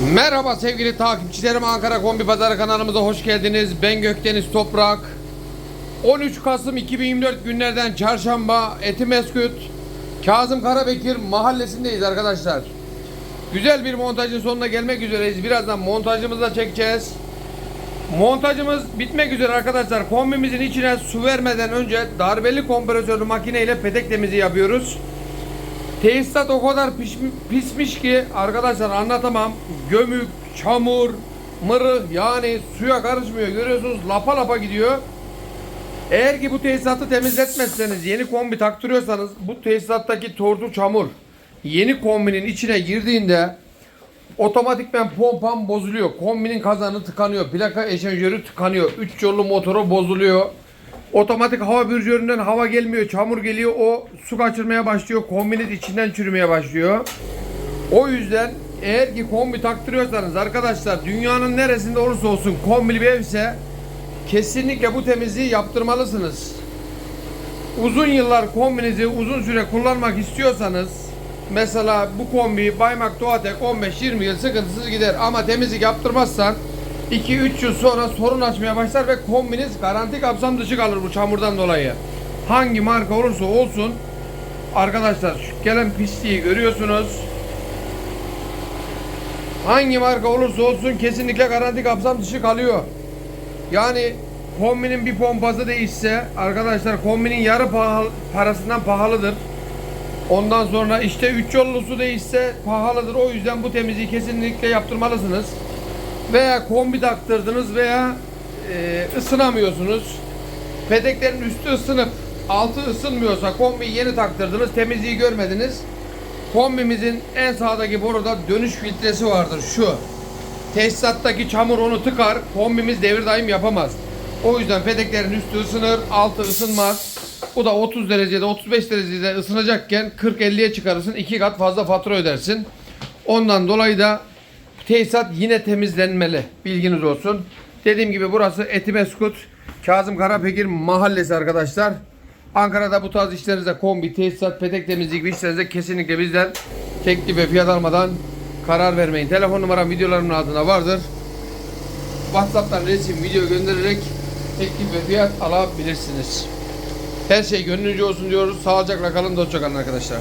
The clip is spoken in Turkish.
Merhaba sevgili takipçilerim Ankara Kombi Pazarı kanalımıza hoş geldiniz. Ben Gökdeniz Toprak. 13 Kasım 2024 günlerden çarşamba Etimeskut Kazım Karabekir mahallesindeyiz arkadaşlar. Güzel bir montajın sonuna gelmek üzereyiz. Birazdan montajımızı da çekeceğiz. Montajımız bitmek üzere arkadaşlar. Kombimizin içine su vermeden önce darbeli kompresörlü makineyle petek temizliği yapıyoruz. Tesisat o kadar pişmi- pismiş ki arkadaşlar anlatamam. Gömük, çamur, mırı yani suya karışmıyor. Görüyorsunuz lapa lapa gidiyor. Eğer ki bu tesisatı temizletmezseniz, yeni kombi taktırıyorsanız bu tesisattaki tortu çamur yeni kombinin içine girdiğinde otomatikmen pompam bozuluyor. Kombinin kazanı tıkanıyor. Plaka eşenjörü tıkanıyor. 3 yollu motoru bozuluyor. Otomatik hava bürjöründen hava gelmiyor. Çamur geliyor. O su kaçırmaya başlıyor. Kombinin içinden çürümeye başlıyor. O yüzden eğer ki kombi taktırıyorsanız arkadaşlar dünyanın neresinde olursa olsun kombili bir evse kesinlikle bu temizliği yaptırmalısınız. Uzun yıllar kombinizi uzun süre kullanmak istiyorsanız mesela bu kombi Baymak Doğatek 15-20 yıl sıkıntısız gider ama temizlik yaptırmazsan 2-3 yıl sonra sorun açmaya başlar ve kombiniz garanti kapsam dışı kalır bu çamurdan dolayı. Hangi marka olursa olsun arkadaşlar şu gelen pisliği görüyorsunuz. Hangi marka olursa olsun kesinlikle garanti kapsam dışı kalıyor. Yani kombinin bir pompası değişse arkadaşlar kombinin yarı pahalı, parasından pahalıdır. Ondan sonra işte 3 yollusu değişse pahalıdır. O yüzden bu temizliği kesinlikle yaptırmalısınız. Veya kombi taktırdınız veya e, ısınamıyorsunuz. Pedeklerin üstü ısınıp altı ısınmıyorsa kombiyi yeni taktırdınız temizliği görmediniz. Kombimizin en sağdaki boruda dönüş filtresi vardır şu. Tesisattaki çamur onu tıkar. Kombimiz devir daim yapamaz. O yüzden pedeklerin üstü ısınır, altı ısınmaz. Bu da 30 derecede, 35 derecede ısınacakken 40-50'ye çıkarırsın. 2 kat fazla fatura ödersin. Ondan dolayı da tesisat yine temizlenmeli. Bilginiz olsun. Dediğim gibi burası Etimeskut, Kazım Karapekir mahallesi arkadaşlar. Ankara'da bu tarz işlerinizde kombi, tesisat, petek temizliği gibi işlerinizde kesinlikle bizden teklif ve fiyat almadan karar vermeyin. Telefon numaram videolarımın altında vardır. WhatsApp'tan resim, video göndererek teklif ve fiyat alabilirsiniz. Her şey gönlünüzce olsun diyoruz. Sağlıcakla kalın, dostça kalın arkadaşlar.